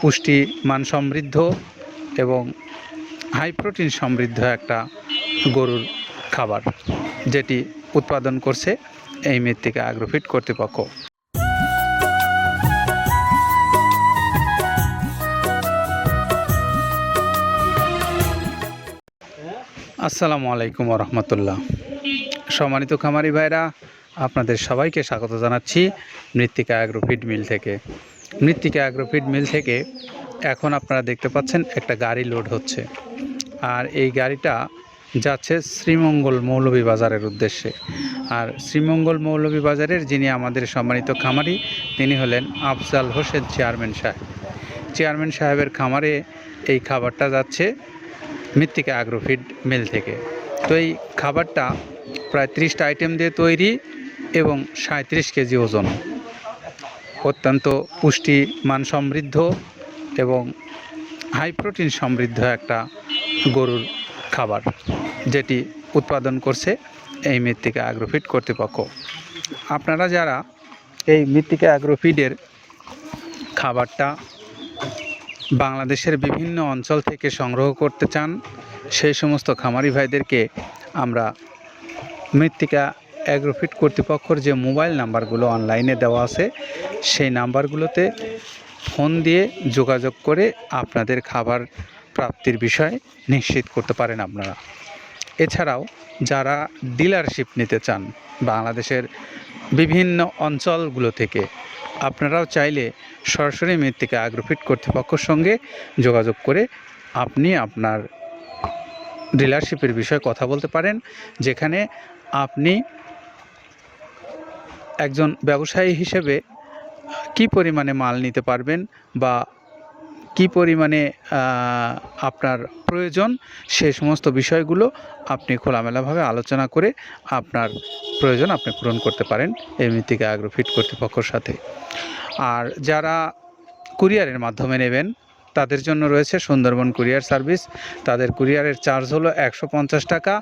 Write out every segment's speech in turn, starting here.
পুষ্টি মান সমৃদ্ধ এবং হাই প্রোটিন সমৃদ্ধ একটা গরুর খাবার যেটি উৎপাদন করছে এই মৃত্তিকা অ্যাগ্রোফিট কর্তৃপক্ষ। আসসালামু আলাইকুম রহমতুল্লাহ। সম্মানিত খামারি ভাইরা, আপনাদের সবাইকে স্বাগত জানাচ্ছি মৃত্তিকা অ্যাগ্রোফিড মিল থেকে। মৃত্তিকা অ্যাগ্রোফিড মিল থেকে এখন আপনারা দেখতে পাচ্ছেন একটা গাড়ি লোড হচ্ছে। আর এই গাড়িটা যাচ্ছে শ্রীমঙ্গল মৌলভী বাজারের উদ্দেশ্যে। আর শ্রীমঙ্গল মৌলভী বাজারের যিনি আমাদের সম্মানিত খামারি, তিনি হলেন আফজাল হোসেন চেয়ারম্যান সাহেব। চেয়ারম্যান সাহেবের খামারে এই খাবারটা যাচ্ছে মৃত্তিকা অ্যাগ্রোফিড মিল থেকে। তো এই খাবারটা প্রায় ত্রিশটা আইটেম দিয়ে তৈরি এবং সাঁত্রিশ কেজি ওজন। অত্যন্ত পুষ্টি মান সমৃদ্ধ এবং হাই প্রোটিন সমৃদ্ধ একটা গরুর খাবার, যেটি উৎপাদন করছে এই মৃত্তিকা অ্যাগ্রোফিড কর্তৃপক্ষ। আপনারা যারা এই মৃত্তিকা অ্যাগ্রোফিডের খাবারটা বাংলাদেশের বিভিন্ন অঞ্চল থেকে সংগ্রহ করতে চান, সেই সমস্ত খামারি ভাইদেরকে আমরা মৃত্তিকা অ্যাগ্রোফিট কর্তৃপক্ষর যে মোবাইল নাম্বারগুলো অনলাইনে দেওয়া আছে, সেই নাম্বারগুলোতে ফোন দিয়ে যোগাযোগ করে আপনাদের খাবার প্রাপ্তির বিষয় নিশ্চিত করতে পারেন আপনারা। এছাড়াও যারা ডিলারশিপ নিতে চান বাংলাদেশের বিভিন্ন অঞ্চলগুলো থেকে, আপনারাও চাইলে সরাসরি মৃত্তিকা অ্যাগ্রোফিট কর্তৃপক্ষের সঙ্গে যোগাযোগ করে আপনি আপনার ডিলারশিপের বিষয়ে কথা বলতে পারেন, যেখানে আপনি একজন ব্যবসায়ী হিসেবে কি পরিমাণে মাল নিতে পারবেন বা কি পরিমাণে আপনার প্রয়োজন, সে সমস্ত বিষয়গুলো আপনি খোলামেলাভাবে আলোচনা করে আপনার প্রয়োজন আপনি পূরণ করতে পারেন এই মৃত্তিকা অ্যাগ্রোফিট কর্তৃপক্ষের সাথে। আর যারা কুরিয়ারের মাধ্যমে নেবেন তাদের জন্য রয়েছে সুন্দরবন কুরিয়ার সার্ভিস। তাদের কুরিয়ারের চার্জ হলো একশো পঞ্চাশ টাকা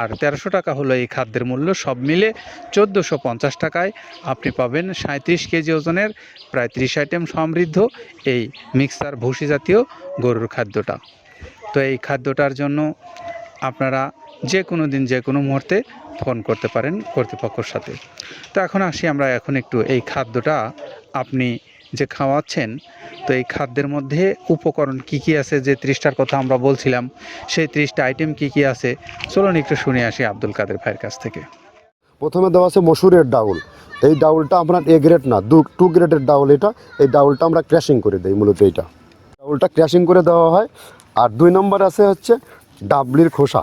আর তেরোশো টাকা হলো এই খাদ্যের মূল্য। সব মিলে চোদ্দোশো পঞ্চাশ টাকায় আপনি পাবেন সাঁত্রিশ কেজি ওজনের প্রায় ত্রিশ আইটেম সমৃদ্ধ এই মিক্সার ভুসি জাতীয় গরুর খাদ্যটা। তো এই খাদ্যটার জন্য আপনারা যে কোনো দিন যে কোনো মুহূর্তে ফোন করতে পারেন কর্তৃপক্ষর সাথে। তো এখন আসি আমরা, এখন একটু এই খাদ্যটা আপনি যে খাওয়াচ্ছেন, তো এই খাদ্যের মধ্যে উপকরণ কি কি আছে? যে ত্রিশটার কথা আমরা বলছিলাম, সেই ত্রিশটা আইটেম কি কি আছে? চলুন একটু শুনে আসি আব্দুল কাদের ভাইয়ের কাছ থেকে। প্রথমে দেওয়া আছে মসুরের ডাউল। এই ডাউলটা আপনার এ গ্রেড না, দু টু গ্রেডের ডাউল এটা। এই ডাউলটা আমরা ক্র্যাশিং করে দিই মূলত এইটা। ডাউলটা ক্র্যাশিং করে দেওয়া হয়। আর দুই নম্বর আছে হচ্ছে ডাবলির খোসা।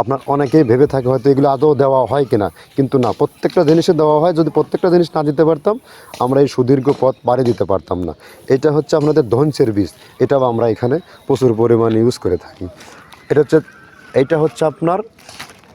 আপনার অনেকেই ভেবে থাকে হয়তো এগুলো আদৌ দেওয়া হয় কিনা। কিন্তু না, প্রত্যেকটা জিনিসে দেওয়া হয়। যদি প্রত্যেকটা জিনিস না দিতে পারতাম, আমরা এই সুদীর্ঘ পথ পাড়ি দিতে পারতাম না। এটা হচ্ছে আপনাদের ধনসের বীজ এটাও আমরা এখানে প্রচুর পরিমাণে ইউজ করে থাকি। এটা হচ্ছে এটা হচ্ছে আপনার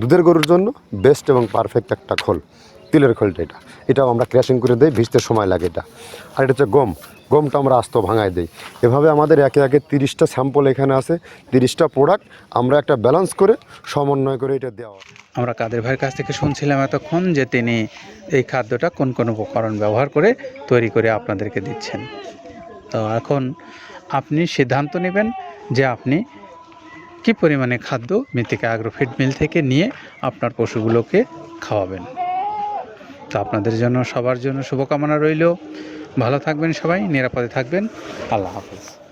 দুধের গরুর জন্য বেস্ট এবং পারফেক্ট একটা খোল। তিলের খোলটা এটা। এটাও আমরা ক্র্যাশিং করে দিই, ভিজতে সময় লাগে এটা। আর এটা হচ্ছে গম। গমটা আমরা আস্ত ভাঙায় দিই। এভাবে আমাদের একে একে তিরিশটা স্যাম্পল এখানে আছে, তিরিশটা প্রোডাক্ট আমরা একটা ব্যালেন্স করে সমন্বয় করে এটা দেওয়া। আমরা কাদের ভাইয়ের কাছ থেকে শুনছিলাম এতক্ষণ যে তিনি এই খাদ্যটা কোন কোন উপকরণ ব্যবহার করে তৈরি করে আপনাদেরকে দিচ্ছেন। তো এখন আপনি সিদ্ধান্ত নেবেন যে আপনি কি পরিমাণে খাদ্য মৃত্তিকা আগ্রো মিল থেকে নিয়ে আপনার পশুগুলোকে খাওয়াবেন? তো আপনাদের জন্য, সবার জন্য শুভকামনা রইল। ভালো থাকবেন সবাই, নিরাপদে থাকবেন। আল্লাহ হাফেজ।